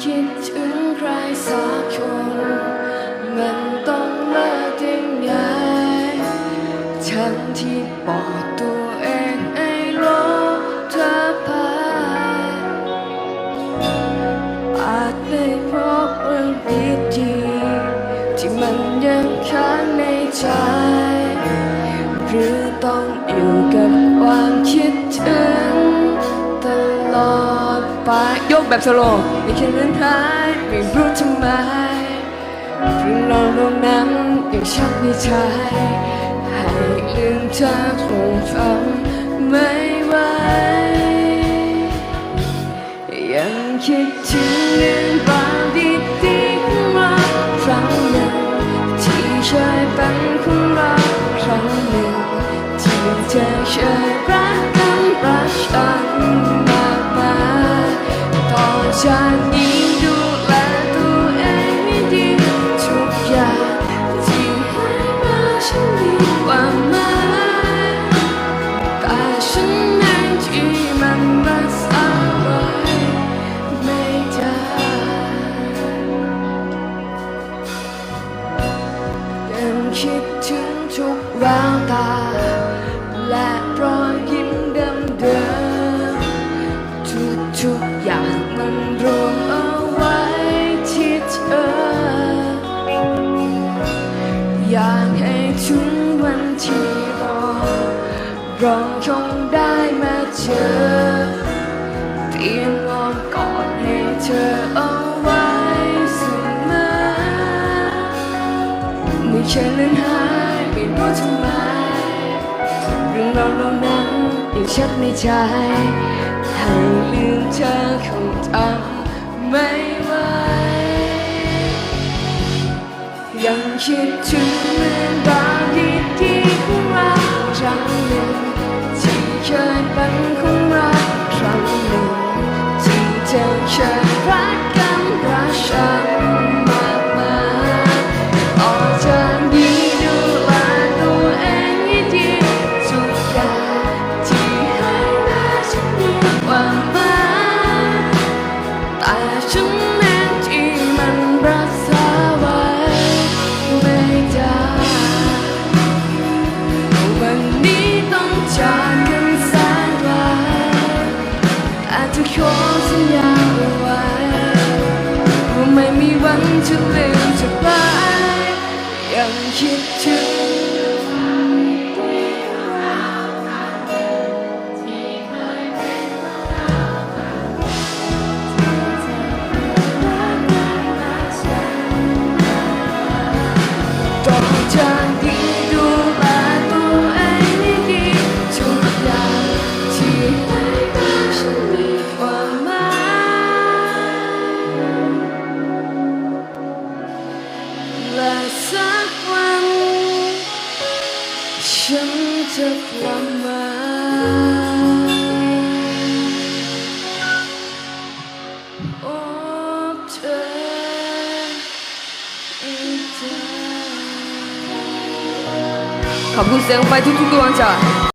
คิดถึงใครสักคน มันต้องเลิกยังไงฉันที่บอกตัวเองให้รอเธอไปอาจได้พบเรื่องดีๆที่มันยังค้างในใจ หรือต้องอยู่กับความคิด กแบบสโลว์ไม่คิดเรื่องหายไม่รู้ทำไมหรือเราลงนั้นยังชักในใจให้ลืมเธอคงทำไม่ไหวยังคิดถึงเรื่องราวดีๆของเราครั้งหนึ่งที่เคยเป็นของเราครั้งหนึ่งที่เธอเคย แววตา และรอยยิ้มเดิมๆทุกๆอย่างมันรวมเอาไว้ที่เธอ อยากให้ถึงวันที่รอเราคงได้มาเจอเพียงอ้อมกอดให้เธอเอาไว้เสมอไม่ใช่เรื่องหาย ไม่รู้ทำไมเรื่องเราวเหล่านั้นยังชัดในใจให้ลืมเธอคงทำไม่ไหวยังคิดถึง จากนี้ดูแลตัวเองให้ดีทุกอย่างที่ให้มาฉันมีความาและสักวันฉันจะกลับมา ขอบคุณเสียงไฟทุกๆดวงจ้ะ